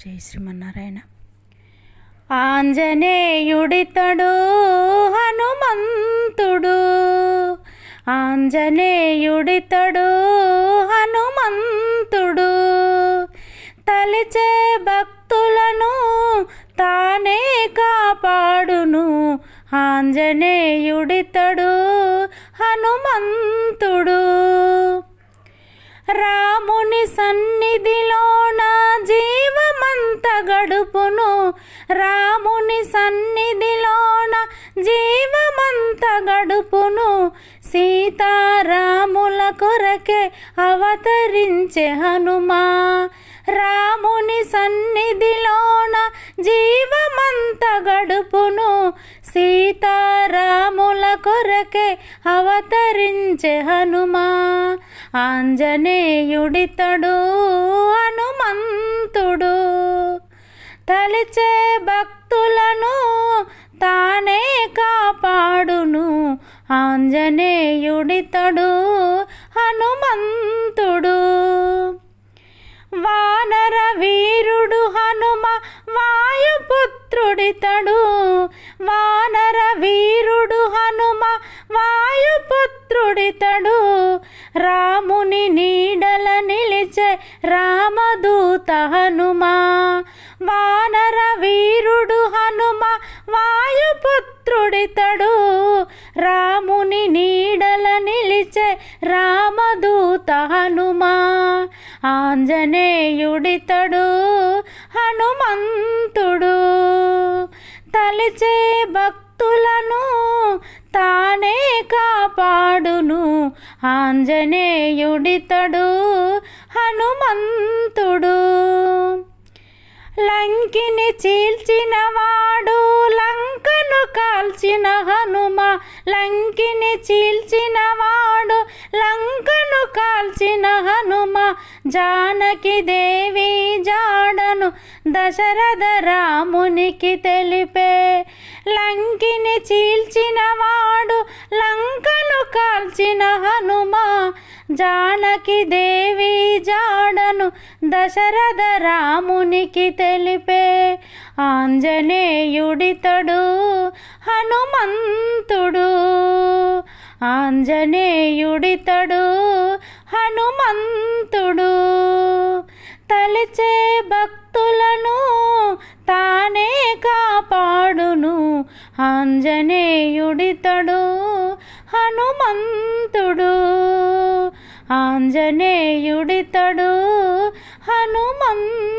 జై శ్రీమన్నారాయణ. ఆంజనేయుడితడు హనుమంతుడు. ఆంజనేయుడితడు హనుమంతుడు. తలిచే భక్తులను తానే కాపాడును. ఆంజనేయుడితడు రాముని సన్నిధిలోన జీవమంత గడుపును. సీతారాముల కొరకే అవతరించే హనుమా. రాముని సన్నిధిలోన జీవమంత గడుపును. సీతారాముల కొరకే అవతరించే హనుమా. ఆంజనేయుడితడు హనుమంతుడు. తలిచే భక్తులను తానే కాపాడును. ఆంజనేయుడితడు హనుమంతుడు. వానర వీరుడు హనుమ వాయుపుత్రుడితడు. వానర వీరుడు హనుమ వాయుపుత్రుడితడు. రాముని నీడల నిలిచే రామదూత హనుమా వాయుపుత్రుడితడు రాముని నీడల నిలిచే రామదూత హనుమా ఆంజనేయుడితడు హనుమంతుడు. తలిచే భక్తులను తానే కాపాడును ఆంజనేయుడితడు హనుమంతుడు. లంకిని చీల్చినవా కాల్చిన హనుమ లంకిని చీల్చిన వాడు లంకను కాల్చిన హనుమ జానకి దేవి జాడను దశరథ రామునికి తెలిపే. లంకిని చీల్చిన వాడు లంకను కాల్చిన హనుమ జానకి దేవి జాడను దశరథ రామునికి తెలిపే. ఆంజనేయుడితడు హనుమంతుడు ఆంజనేయుడితడు హనుమంతుడు. తలిచే భక్తులను తానే కాపాడును ఆంజనేయుడితడు హనుమంతుడు. ఆంజనేయుడితడు హనుమంతుడు.